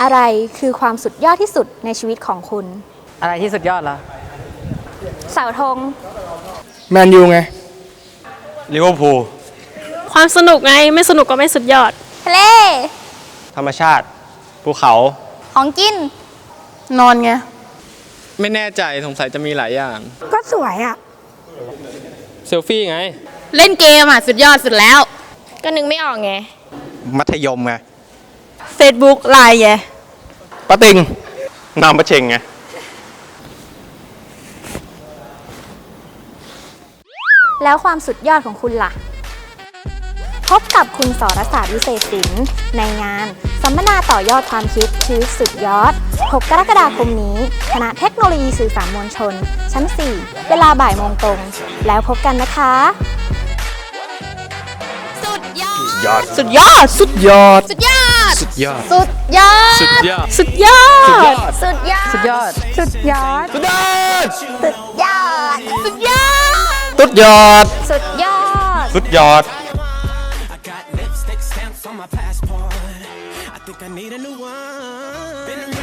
อะไรคือความสุดยอดที่สุดในชีวิตของคุณ อะไรที่สุดยอดเหรอเสาธงแมนยูไงลิเวอร์พูลความสนุกไงไม่สนุกก็ไม่สุดยอด ทะเล ธรรมชาติภูเขาของกิน นอนไง ไม่แน่ใจสงสัยจะมีหลายอย่าง ก็สวยอะ เซลฟี่ไง เล่นเกมอะ สุดยอดสุดแล้ว ก็นึกไม่ออกไง มัธยมไง Facebook ไลน์ไงปะติงนามประเชงไง แล้วความสุดยอดของคุณล่ะ พบกับคุณสรศาสตร์วิเศษศิลป์ในงาน สัมมนาต่อยอดความคิดชีวิตสุดยอด 6 กรกฎาคมนี้ คณะเทคโนโลยีสื่อสารมวลชน ชั้น 4 เวลาบ่ายโมงตรง แล้วพบกันนะคะ สุดยอดยอดสุดยอด สุดยอด สุดยอด สุดยอด สุดยอด สุดยอด สุดยอด สุดยอด สุดยอด สุดยอด สุดยอด สุดยอด สุดยอด สุดยอด สุดยอด สุดยอด I got lipstick stamps on my passport. I think I need a new one.